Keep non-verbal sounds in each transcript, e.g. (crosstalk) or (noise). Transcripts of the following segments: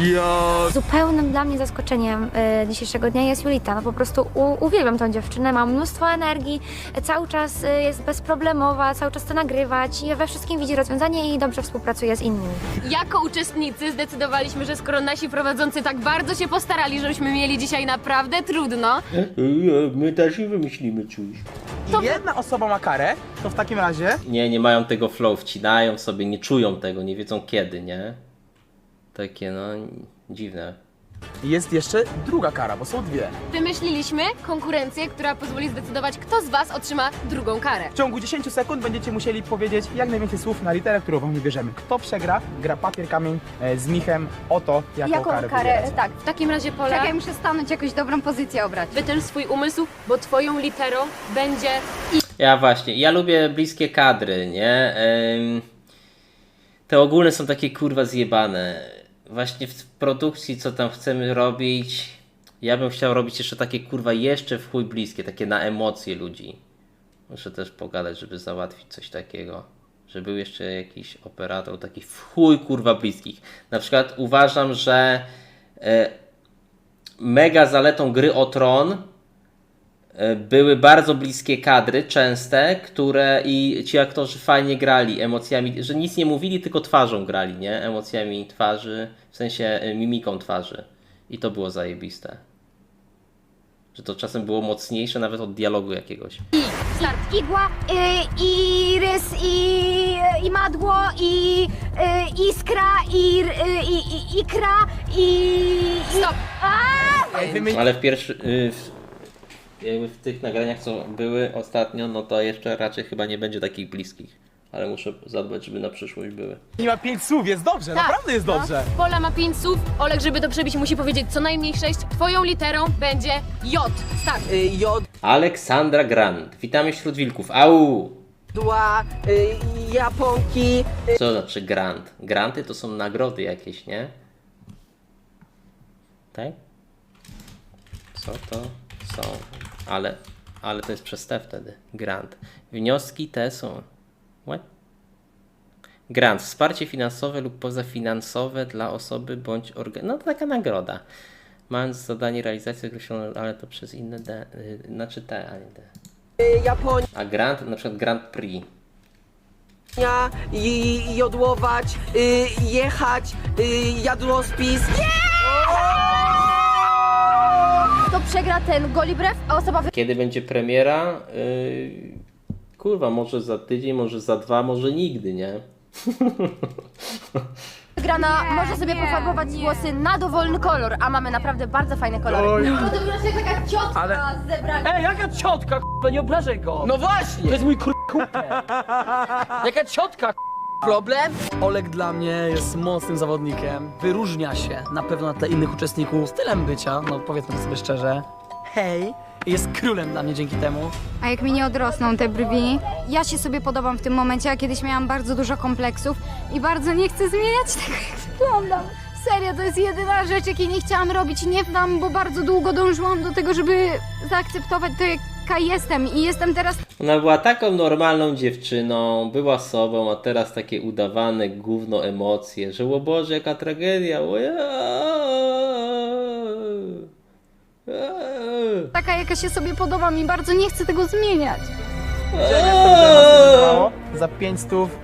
Ja... Zupełnym dla mnie zaskoczeniem e, dzisiejszego dnia jest Julita. No po prostu u, uwielbiam tą dziewczynę, ma mnóstwo energii, e, cały czas e, jest bezproblemowa, cały czas chce nagrywać i we wszystkim widzi rozwiązanie i dobrze współpracuje z innymi. Jako uczestnicy zdecydowaliśmy, że skoro nasi prowadzący tak bardzo się postarali, żebyśmy mieli dzisiaj naprawdę trudno, My też i wymyślimy coś. Jedna osoba ma karę, to w takim razie... Nie, nie mają tego flow, wcinają sobie, nie czują tego, nie wiedzą kiedy, nie? Takie no dziwne. Jest jeszcze druga kara, bo są dwie. wymyśliliśmy konkurencję, która pozwoli zdecydować, kto z Was otrzyma drugą karę. W ciągu 10 sekund będziecie musieli powiedzieć jak najwięcej słów na literę, którą wam wybierzemy. Kto przegra, gra papier, kamień e, z Michem o to, jaką, Jaką karę, karę? wybieracie. Tak. W takim razie, Pola, Czekaj, muszę stanąć, jakąś dobrą pozycję obrać. wytęż swój umysł, bo Twoją literą będzie Ja właśnie, ja lubię bliskie kadry, nie? Te ogólne są takie kurwa zjebane. Właśnie w produkcji, co tam chcemy robić, ja bym chciał robić jeszcze takie kurwa jeszcze w chuj bliskie, takie na emocje ludzi. Muszę też pogadać, żeby załatwić coś takiego. Że był jeszcze jakiś operator taki w chuj kurwa bliskich. Na przykład uważam, że e, mega zaletą gry o tron były bardzo bliskie kadry, częste, które i ci aktorzy fajnie grali emocjami, że nic nie mówili, tylko twarzą grali, nie? Emocjami twarzy, w sensie e, mimiką twarzy. I to było zajebiste. Że to czasem było mocniejsze nawet od dialogu jakiegoś. Igła, y, i rys, i, i madło, i y, iskra, i, y, i, i ikra, i... Stop! Ale w pierwszy. y, W, jakby w tych nagraniach, co były ostatnio, no to jeszcze raczej chyba nie będzie takich bliskich. Ale muszę zadbać, żeby na przyszłość były. Nie ma pięć słów, jest dobrze, Tak. naprawdę jest dobrze. Pola ma pięć słów, Olek, żeby to przebić, musi powiedzieć co najmniej sześć. Twoją literą będzie J. Start. Aleksandra Grant. Witamy wśród wilków. Au! Dła, y, Japonki, Co znaczy grant? Granty to są nagrody jakieś, nie? Tak? Co to są? Ale, ale to jest przez T wtedy. Grant. Wnioski te są. What? Grant. Wsparcie finansowe lub pozafinansowe dla osoby bądź organ... No to taka nagroda. Mając zadanie realizacji określone, ale to przez inne D. Y, znaczy T, a nie D. Japonia, A grant, na przykład Grand Prix. i- jodłować, y, jechać, y, jadłospis. Kto przegra ten goli brew, a osoba Kiedy będzie premiera? Yy, kurwa, może za tydzień, może za dwa, może nigdy, nie? (laughs) wygrana może sobie pofarbować włosy na dowolny kolor, a mamy naprawdę bardzo fajne kolory. Oj. No to wygląda jak taka ciotka Ale- z zebrania. Ej, jaka ciotka, k***a, nie obrażaj go! No To właśnie! jest mój kumpel. (laughs) Jaka ciotka, k***a. Problem? Olek dla mnie jest mocnym zawodnikiem. Wyróżnia się na pewno na tle innych uczestników stylem bycia, no powiedzmy sobie szczerze. Hej! Jest królem dla mnie dzięki temu. A jak mi nie odrosną te brwi? Ja się sobie podobam w tym momencie, a kiedyś miałam bardzo dużo kompleksów i bardzo nie chcę zmieniać tego, jak wyglądam. Serio, to jest jedyna rzecz, jakiej nie chciałam robić. Nie wam, bo bardzo długo dążyłam do tego, żeby zaakceptować to, jaka jestem. I jestem teraz Ona była taką normalną dziewczyną, była sobą, a teraz takie udawane gówno emocje, że o Boże, jaka tragedia, o ja. taka, jaka się sobie podobam i bardzo nie chcę tego zmieniać. Za pięć stów.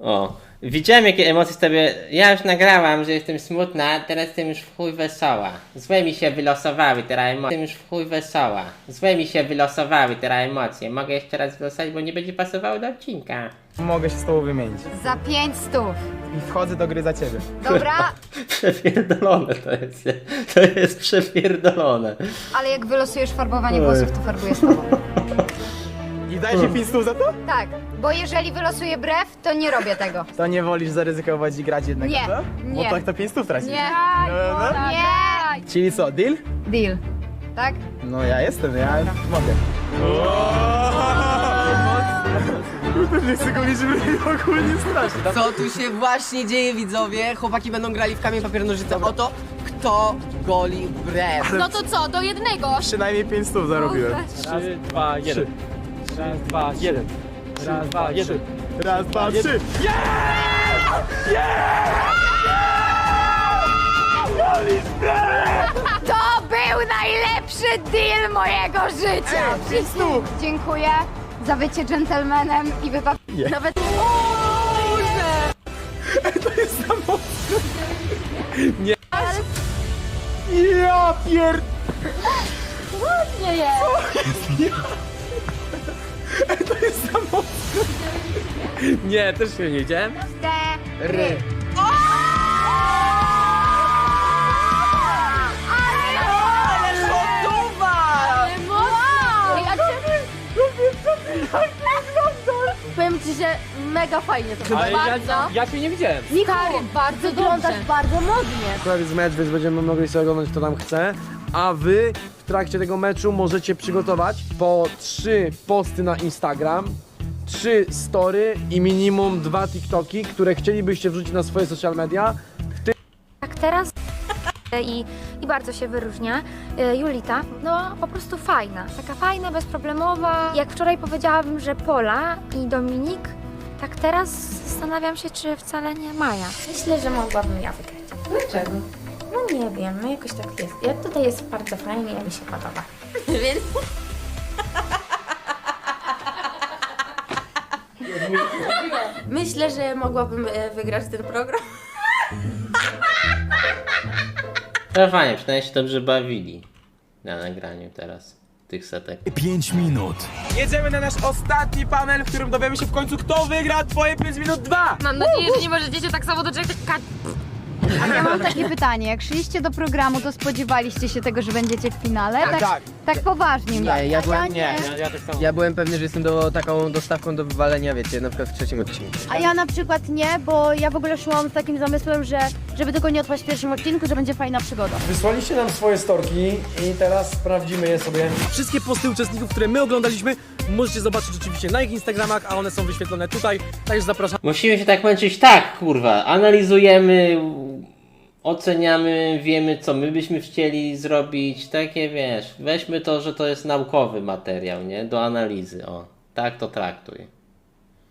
O, widziałem jakie emocje z tobie. Ja już nagrałam, że jestem smutna, teraz jestem już w chuj wesoła. Złe mi się wylosowały teraz emocje. Jestem już w chuj wesoła. Złe mi się wylosowały teraz emocje. Mogę jeszcze raz wylosować, bo nie będzie pasowało do odcinka. Mogę się z tobą wymienić. Za pięć stów. I wchodzę do gry za ciebie. Dobra, (laughs) Przepierdolone to jest. To jest przepierdolone. ale jak wylosujesz farbowanie włosów, to farbuję z tobą. (laughs) I dajesz mi pięć stów za to? Tak, bo jeżeli wylosuję brew, to nie robię tego. To nie wolisz zaryzykować i grać jednak, Nie, co? nie. Bo tak to pięć stów tracisz. Nie, No, no. nie. Czyli co, deal? Deal. Tak? No ja jestem, ja mogę. Nie chcę go mieć ogólnie strasznie. Co tu się właśnie dzieje, widzowie? Chłopaki będą grali w kamień, papier, nożyce o to, kto goli brew. No to co, do jednego. Przynajmniej pięć stów zarobiłem. Raz, dwa, jeden. Raz, dwa, jeden. Raz, dwa, jeden. Raz, dwa, trzy. Yes! Yes! To był najlepszy deal mojego życia! Ej, Wszystkim dziękuję za bycie gentlemanem i wybaw... Nie. Nawet... Boże! To jest za mocne. Nie. Ja pier... Ładnie jest! (laughs) To jest za mocne. Nie, też się nie widziałem. Cztery. Powiem ci, że mega fajnie to Ale ja, ja cię nie widziałem. Stary, bardzo dobrze. bardzo modnie. Akurat jest mecz, więc będziemy mogli sobie oglądać kto tam chce. A wy trakcie tego meczu możecie przygotować po trzy posty na Instagram, trzy story i minimum dwa TikToki, które chcielibyście wrzucić na swoje social media. Tak teraz (laughs) i, i bardzo się wyróżnia. E, Julita, no po prostu fajna. Taka fajna, bezproblemowa. Jak wczoraj powiedziałabym, że Pola i Dominik, tak teraz zastanawiam się, czy wcale nie Maja. Myślę, że mogłabym ja wygrać. Dlaczego? No nie wiem, no jakoś tak jest. Ja tutaj jest bardzo fajnie, ja mi się podoba. (laughs) Więc... Myślę, że mogłabym e, wygrać ten program. To fajnie, przynajmniej się dobrze bawili na nagraniu teraz tych setek. 5 minut. Jedziemy na nasz ostatni panel, w którym dowiemy się w końcu, kto wygra twoje 5 minut 2. Mam nadzieję, że nie możecie się tak samo doczekać. A ja mam takie pytanie, jak szliście do programu, to spodziewaliście się tego, że będziecie w finale? Tak, Tak. tak poważnie. Nie, ja byłem- Nie, ja, tak samo. Ja byłem pewny, że jestem do, taką dostawką do wywalenia, wiecie, na przykład w trzecim odcinku. A ja na przykład nie, bo ja w ogóle szłam z takim zamysłem, że żeby tego nie odpaść w pierwszym odcinku, że będzie fajna przygoda. Wysłaliście nam swoje storki i teraz sprawdzimy je sobie. Wszystkie posty uczestników, które my oglądaliśmy, możecie zobaczyć oczywiście na ich Instagramach, a one są wyświetlone tutaj. Także zapraszam. Musimy się tak męczyć, tak, kurwa. Analizujemy, oceniamy, wiemy, co my byśmy chcieli zrobić. Takie wiesz, weźmy to, że to jest naukowy materiał, nie? Do analizy, o. Tak to traktuj.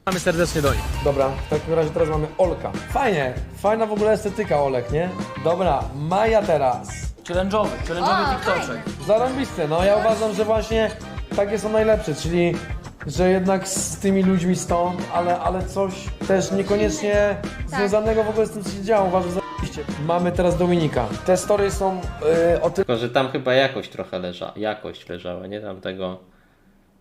Mamy serdecznie do nich. Dobra, w takim razie teraz mamy Olka. Fajnie, fajna w ogóle estetyka Olek, nie? Dobra, Maja teraz. Challenge'owy, challenge'owy TikToczek. Zarąbiste, no ja uważam, że właśnie takie są najlepsze, czyli że jednak z tymi ludźmi stąd, ale, ale coś też niekoniecznie związanego w ogóle z tym, co się działo. Uważam, że Mamy teraz Dominika. Te story są y, o tyle Tylko, że tam chyba jakość trochę leża, jakość leżała, nie? Tam tego,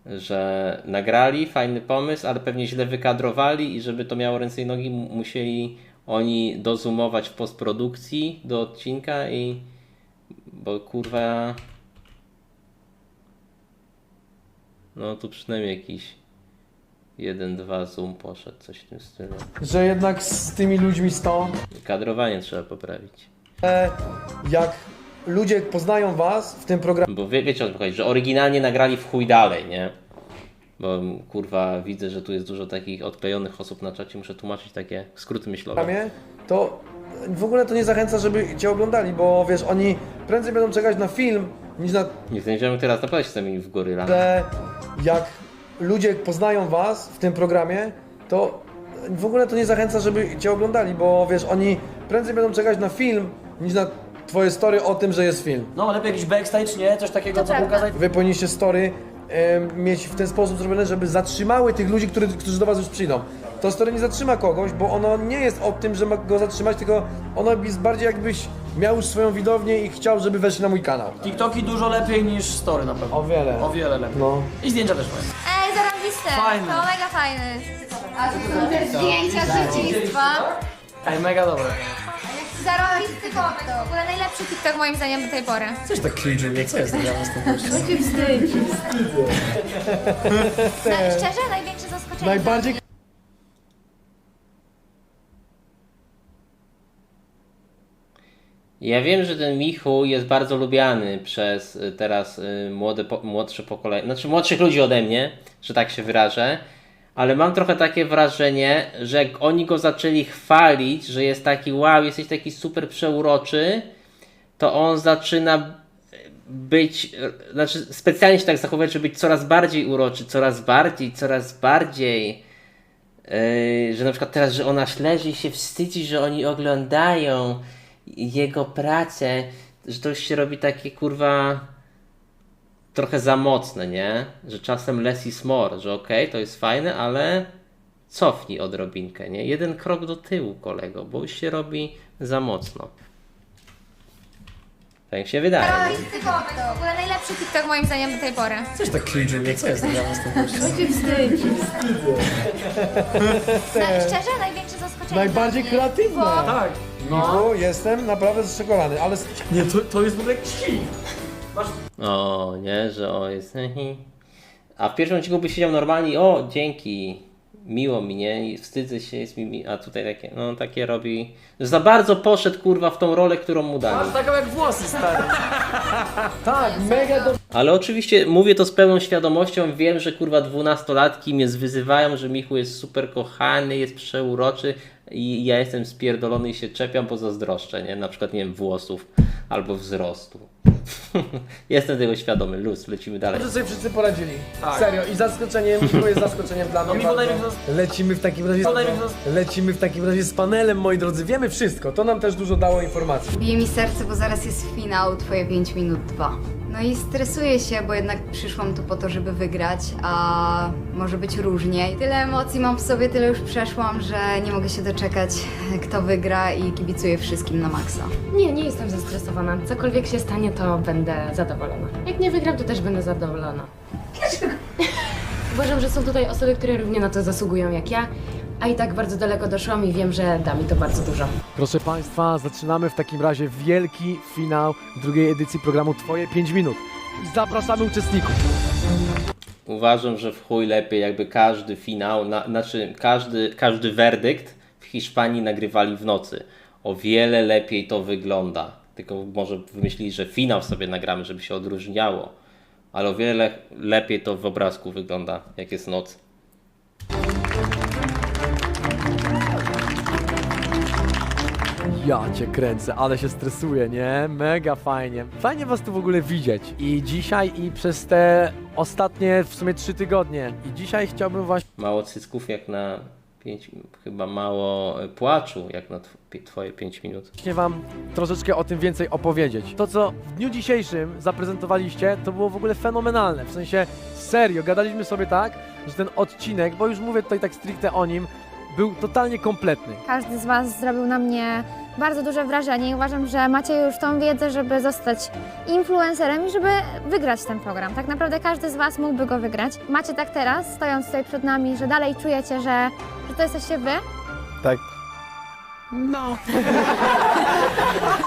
że nagrali, fajny pomysł, ale pewnie źle wykadrowali i żeby to miało ręce i nogi, mu- musieli oni dozumować w postprodukcji do odcinka i... Bo kurwa... No tu przynajmniej jakiś jeden, dwa zoom poszedł, coś w tym stylu. że jednak z tymi ludźmi stąd, Kadrowanie trzeba poprawić. e, jak ludzie poznają was w tym programie, Bo wie, wiecie o co chodzi, że oryginalnie nagrali w chuj dalej, nie? Bo kurwa widzę, że tu jest dużo takich odklejonych osób na czacie, muszę tłumaczyć takie skróty myślowe. to w ogóle to nie zachęca, żeby cię oglądali, bo wiesz, oni prędzej będą czekać na film, niż na Nie znajdziemy teraz naprawdę się zamienić w goryla. że jak ludzie poznają was w tym programie, to w ogóle to nie zachęca, żeby cię oglądali, bo wiesz, oni prędzej będą czekać na film, niż na twoje story o tym, że jest film. No, lepiej jakiś backstage, nie? Coś takiego, co pokazać. Wy powinniście story em, mieć w ten sposób zrobione, żeby zatrzymały tych ludzi, którzy, którzy do was już przyjdą. To story nie zatrzyma kogoś, bo ono nie jest o tym, że ma go zatrzymać, tylko ono jest bardziej jakbyś miał już swoją widownię i chciał, żeby weszli na mój kanał. TikToki dużo lepiej niż story na pewno. O wiele. O wiele lepiej. No. I zdjęcia też fajne. Ej, zarąbiste! Fajne. To mega fajne. A to są te zdjęcia z dzieciństwa. Ej, mega dobre. Zarąbisty TikTok. W ogóle najlepszy TikTok moim zdaniem do tej pory. Coś tak cringe, jak co jest tym Na, szczerze, największe zaskoczenie. Najbardziej Ja wiem, że ten Michu jest bardzo lubiany przez y, teraz y, młode, młodsze pokolenie, znaczy młodszych ludzi ode mnie, że tak się wyrażę, ale mam trochę takie wrażenie, że jak oni go zaczęli chwalić, że jest taki wow, jesteś taki super przeuroczy, to on zaczyna być, znaczy specjalnie się tak zachowywać, żeby być coraz bardziej uroczy, coraz bardziej, coraz bardziej. Yy, że na przykład teraz, że ona leży i się wstydzi, że oni oglądają jego pracę, że to już się robi takie kurwa trochę za mocne, nie? Że czasem less is more, że okej, to jest fajne, ale cofnij odrobinkę, nie? Jeden krok do tyłu, kolego, bo już się robi za mocno. Tak mi się wydaje. nie? Typowy, to w ogóle najlepszy TikTok moim zdaniem do tej pory. Coś tak cringe'uje, co jest tym gościem? Na, szczerze, największe zaskoczenie. Najbardziej dla mnie. kreatywne. Bo Tak. Michu, jestem naprawdę zszokowany, ale Nie, to, to jest w ogóle jakiś O, nie, że o jest. (laughs) A w pierwszym odcinku by siedział normalnie, o, dzięki, miło mi, nie? I wstydzę się, jest mi, mi. A tutaj takie, no takie robi. Za bardzo poszedł kurwa w tą rolę, którą mu dali. taką jak włosy, stary. tak, mega do... Ale oczywiście mówię to z pełną świadomością. Wiem, że kurwa dwunastolatki mnie zwyzywają, że Michu jest super kochany, jest przeuroczy i ja jestem spierdolony i się czepiam, bo zazdroszczę, nie? Na przykład, nie wiem, włosów albo wzrostu. (laughs) jestem tego świadomy. Luz, lecimy dalej. Że sobie wszyscy poradzili. Serio, i zaskoczeniem, Michu jest zaskoczeniem dla mnie Michu bardzo. największy Lecimy w takim razie... Lecimy w takim razie z panelem, moi drodzy. Wiemy wszystko, to nam też dużo dało informacji. Bije mi serce, bo zaraz jest finał, twoje 5 minut 2. No i stresuję się, bo jednak przyszłam tu po to, żeby wygrać, a może być różnie. Tyle emocji mam w sobie, tyle już przeszłam, że nie mogę się doczekać, kto wygra i kibicuję wszystkim na maksa. Nie, nie jestem zestresowana. Cokolwiek się stanie, to będę zadowolona. Jak nie wygram, to też będę zadowolona. Dlaczego? (laughs) Uważam, że są tutaj osoby, które równie na to zasługują jak ja, a i tak bardzo daleko doszłam i wiem, że da mi to bardzo dużo. Proszę Państwa, zaczynamy w takim razie wielki finał drugiej edycji programu Twoje 5 minut. I zapraszamy uczestników. Uważam, że w chuj lepiej jakby każdy finał, na, znaczy każdy, każdy werdykt w Hiszpanii nagrywali w nocy. O wiele lepiej to wygląda. Tylko może wymyślili, że finał sobie nagramy, żeby się odróżniało. Ale o wiele lepiej to w obrazku wygląda, jak jest noc. Ja cię kręcę, ale się stresuję, nie? Mega fajnie. Fajnie was tu w ogóle widzieć. I dzisiaj, i przez te ostatnie w sumie trzy tygodnie. I dzisiaj chciałbym właśnie Mało cycków jak na 5, chyba mało e, płaczu jak na tw- twoje 5 minut. wam troszeczkę o tym więcej opowiedzieć. To, co w dniu dzisiejszym zaprezentowaliście, to było w ogóle fenomenalne. W sensie, serio, gadaliśmy sobie tak, że ten odcinek, bo już mówię tutaj tak stricte o nim, był totalnie kompletny. Każdy z Was zrobił na mnie bardzo duże wrażenie i uważam, że macie już tą wiedzę, żeby zostać influencerem i żeby wygrać ten program. Tak naprawdę każdy z Was mógłby go wygrać. Macie tak teraz, stojąc tutaj przed nami, że dalej czujecie, że, że to jesteście Wy, Tak. No. (laughs)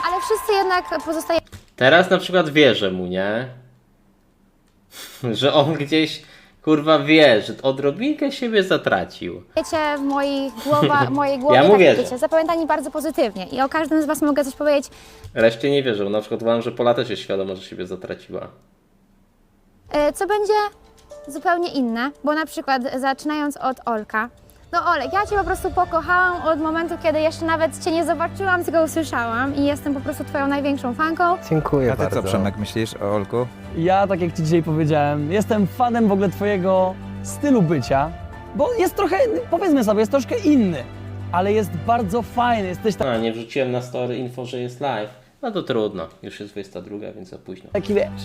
ale wszyscy jednak pozostajecie Teraz na przykład wierzę mu, nie? (laughs) Że on gdzieś kurwa wie, że odrobinkę siebie zatracił. w mojej, głowa, mojej głowie, Ja mu tak wierzę. wiecie, zapamiętani bardzo pozytywnie i o każdym z Was mogę coś powiedzieć, Reszcie nie wierzę. Na przykład uważam, że Pola też jest świadoma, że siebie zatraciła. E, co będzie zupełnie inne, bo na przykład zaczynając od Olka. No Olek, ja Cię po prostu pokochałam od momentu, kiedy jeszcze nawet Cię nie zobaczyłam, tylko usłyszałam i jestem po prostu Twoją największą fanką. Dziękuję A ty co, Przemek, myślisz o Olku? Ja, tak jak Ci dzisiaj powiedziałem, jestem fanem w ogóle Twojego stylu bycia, bo jest trochę, powiedzmy sobie, jest troszkę inny, ale jest bardzo fajny, jesteś A, nie wrzuciłem na story info, że jest live. No to trudno. Już jest 22, więc za późno. taki, wiesz,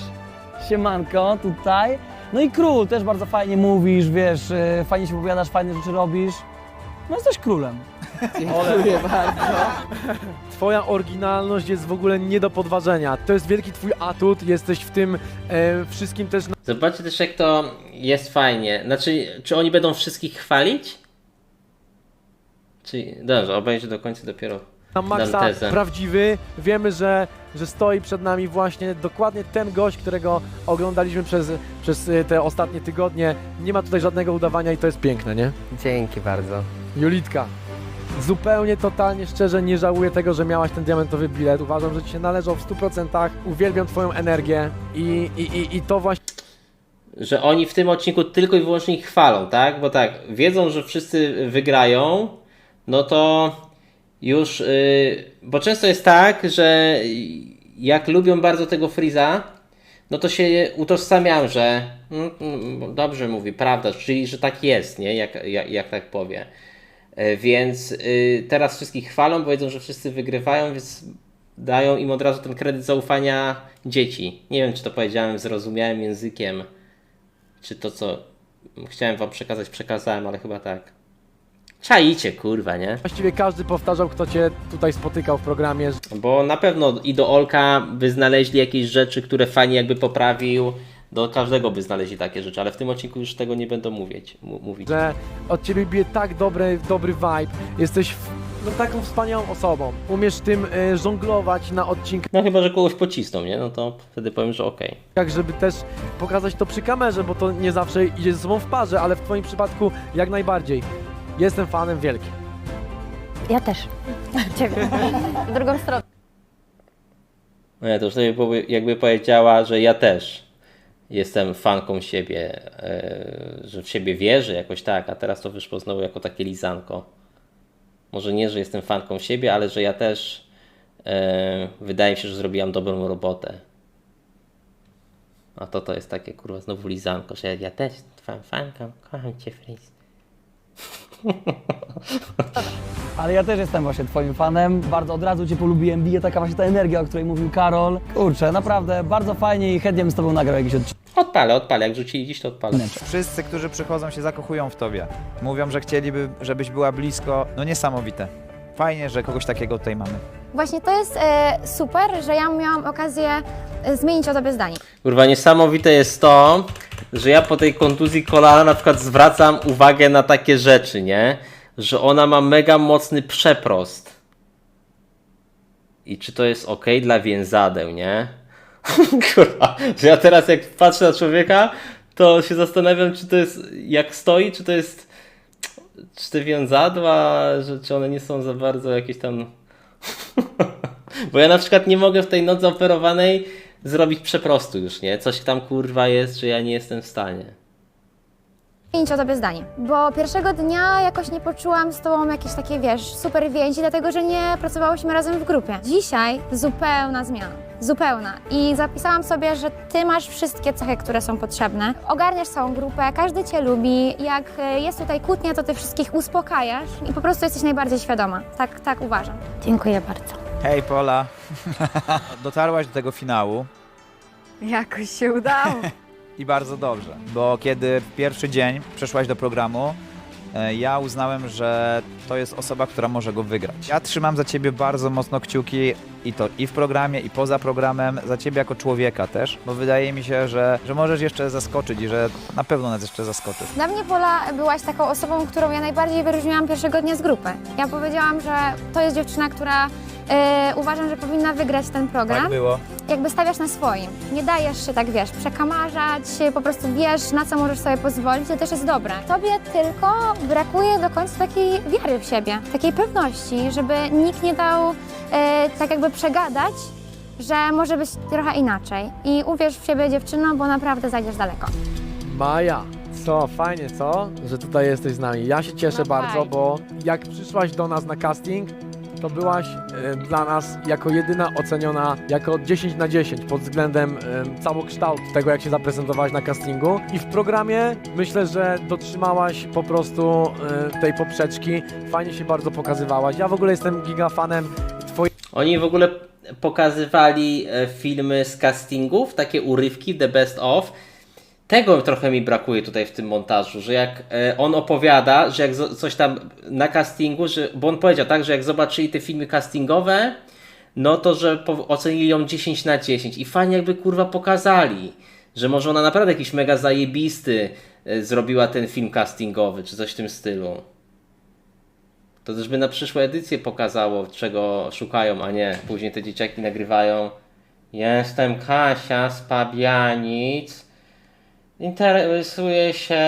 siemanko tutaj. No i król, też bardzo fajnie mówisz, wiesz, e, fajnie się opowiadasz, fajne rzeczy robisz. No jesteś królem. (laughs) Dziękuję bardzo. Twoja oryginalność jest w ogóle nie do podważenia. To jest wielki twój atut, jesteś w tym e, wszystkim też Zobaczcie też, jak to jest fajnie. Znaczy, czy oni będą wszystkich chwalić? Czy... Dobrze, obejrzę do końca dopiero. Na maksa prawdziwy. Wiemy, że, że stoi przed nami właśnie dokładnie ten gość, którego oglądaliśmy przez, przez e, te ostatnie tygodnie. Nie ma tutaj żadnego udawania i to jest piękne, nie? Dzięki bardzo. Julitka, zupełnie, totalnie, szczerze nie żałuję tego, że miałaś ten diamentowy bilet. Uważam, że Ci się należał w 100%. Uwielbiam Twoją energię i, i, i, i to właśnie Że oni w tym odcinku tylko i wyłącznie ich chwalą, tak? Bo tak, wiedzą, że wszyscy wygrają, no to już. Yy, bo często jest tak, że jak lubią bardzo tego Freeza, no to się utożsamiam, że mm, mm, dobrze mówi, prawda, czyli że tak jest, nie? Jak, jak, jak tak powie. E, Więc y, teraz wszystkich chwalą, bo wiedzą, że wszyscy wygrywają, więc dają im od razu ten kredyt zaufania dzieci. Nie wiem, czy to powiedziałem zrozumiałym językiem, czy to, co chciałem wam przekazać, przekazałem, ale chyba tak. Czaicie, kurwa, nie? Właściwie każdy powtarzał, kto cię tutaj spotykał w programie, że Bo na pewno i do Olka by znaleźli jakieś rzeczy, które fajnie jakby poprawił. Do każdego by znaleźli takie rzeczy, ale w tym odcinku już tego nie będą mówić. mu- mówić. że od ciebie bije tak dobry, dobry vibe, jesteś w, no, taką wspaniałą osobą, umiesz tym y, żonglować na odcinkach, No chyba, że kogoś pocisną, nie? No to wtedy powiem, że okej. żeby też pokazać to przy kamerze, bo to nie zawsze idzie ze sobą w parze, ale w twoim przypadku jak najbardziej. Jestem fanem wielkim. Ja też. (laughs) Ciebie. W drugą stronę. No ja to już jakby powiedziała, że ja też jestem fanką siebie, e, że w siebie wierzę jakoś tak, a teraz to wyszło znowu jako takie lizanko. Może nie, że jestem fanką siebie, ale że ja też e, wydaje mi się, że zrobiłam dobrą robotę. A to to jest takie kurwa znowu lizanko, że ja, ja też jestem fanką, kocham cię Fris. (laughs) Ale ja też jestem właśnie twoim fanem, bardzo od razu cię polubiłem, bije taka właśnie ta energia, o której mówił Karol. Kurczę, naprawdę, bardzo fajnie i chętnie bym z tobą nagrał jakiś odcinek. Odpalę, odpalę, jak rzucili dziś to odpalę. Wszyscy, którzy przychodzą, się zakochują w tobie. Mówią, że chcieliby, żebyś była blisko. No niesamowite. Fajnie, że kogoś takiego tutaj mamy. Właśnie to jest e, super, że ja miałam okazję e, zmienić o tobie zdanie. Kurwa, niesamowite jest to, że ja po tej kontuzji kolana na przykład zwracam uwagę na takie rzeczy, nie? Że ona ma mega mocny przeprost. I czy to jest ok dla więzadeł, nie? (laughs) Kurwa, że ja teraz jak patrzę na człowieka, to się zastanawiam, czy to jest jak stoi, czy to jest. Czy te więzadła, że, czy one nie są za bardzo jakieś tam. (laughs) Bo ja na przykład nie mogę w tej nodze operowanej zrobić przeprostu już, nie? Coś tam kurwa jest, że ja nie jestem w stanie. Zmienić o tobie zdanie. Bo pierwszego dnia jakoś nie poczułam z tobą jakieś takie, wiesz, super więzi, dlatego że nie pracowałyśmy razem w grupie. Dzisiaj zupełna zmiana. Zupełna. I zapisałam sobie, że ty masz wszystkie cechy, które są potrzebne. Ogarniasz całą grupę, każdy cię lubi. Jak e, jest tutaj kłótnia, to ty wszystkich uspokajasz i po prostu jesteś najbardziej świadoma. Tak, tak uważam. Dziękuję bardzo. Hej Pola. (laughs) Dotarłaś do tego finału Jakoś się udało. (laughs) i bardzo dobrze, bo kiedy w pierwszy dzień przeszłaś do programu, e, ja uznałem, że to jest osoba, która może go wygrać. Ja trzymam za ciebie bardzo mocno kciuki i to i w programie, i poza programem, za ciebie jako człowieka też, bo wydaje mi się, że, że możesz jeszcze zaskoczyć i że na pewno nas jeszcze zaskoczysz. Dla mnie Pola byłaś taką osobą, którą ja najbardziej wyróżniłam pierwszego dnia z grupy. Ja powiedziałam, że to jest dziewczyna, która e, uważam, że powinna wygrać ten program. Tak było. Jakby stawiasz na swoim. Nie dajesz się tak, wiesz, przekamarzać, po prostu wiesz, na co możesz sobie pozwolić, to też jest dobre. Tobie tylko brakuje do końca takiej wiary w siebie, takiej pewności, żeby nikt nie dał e, tak jakby przegadać, że może być trochę inaczej. I uwierz w siebie, dziewczyno, bo naprawdę zajdziesz daleko. Maja, co, fajnie, co? Że tutaj jesteś z nami. Ja się cieszę No bardzo, fajnie. bo jak przyszłaś do nas na casting, to byłaś e, dla nas jako jedyna oceniona jako 10 na 10 pod względem e, całokształtu tego, jak się zaprezentowałaś na castingu. I w programie myślę, że dotrzymałaś po prostu e, tej poprzeczki. Fajnie się bardzo pokazywałaś. Ja w ogóle jestem giga fanem twojej Oni w ogóle pokazywali filmy z castingów, takie urywki, the best of. Tego trochę mi brakuje tutaj w tym montażu, że jak e, on opowiada, że jak coś tam na castingu, że, bo on powiedział tak, że jak zobaczyli te filmy castingowe, no to że ocenili ją 10 na 10 i fajnie jakby kurwa pokazali, że może ona naprawdę jakiś mega zajebisty e, zrobiła ten film castingowy, czy coś w tym stylu. To też by na przyszłe edycje pokazało, czego szukają, a nie później te dzieciaki nagrywają. Jestem Kasia z Pabianic. Interesuję się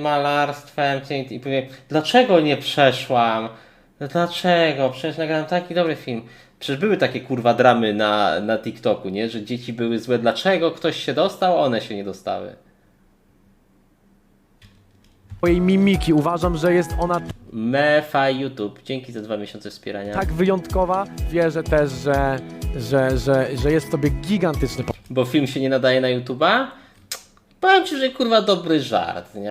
malarstwem i powiem, dlaczego nie przeszłam? Dlaczego? Przecież nagrałem taki dobry film. Przecież były takie kurwa dramy na, na TikToku, nie? Że dzieci były złe. Dlaczego ktoś się dostał, a one się nie dostały? twojej mimiki. Uważam, że jest ona Mefa YouTube. Dzięki za dwa miesiące wspierania. tak wyjątkowa. Wierzę też, że, że, że, że jest w tobie gigantyczny Bo film się nie nadaje na YouTube'a? Powiem ci, że kurwa dobry żart, nie?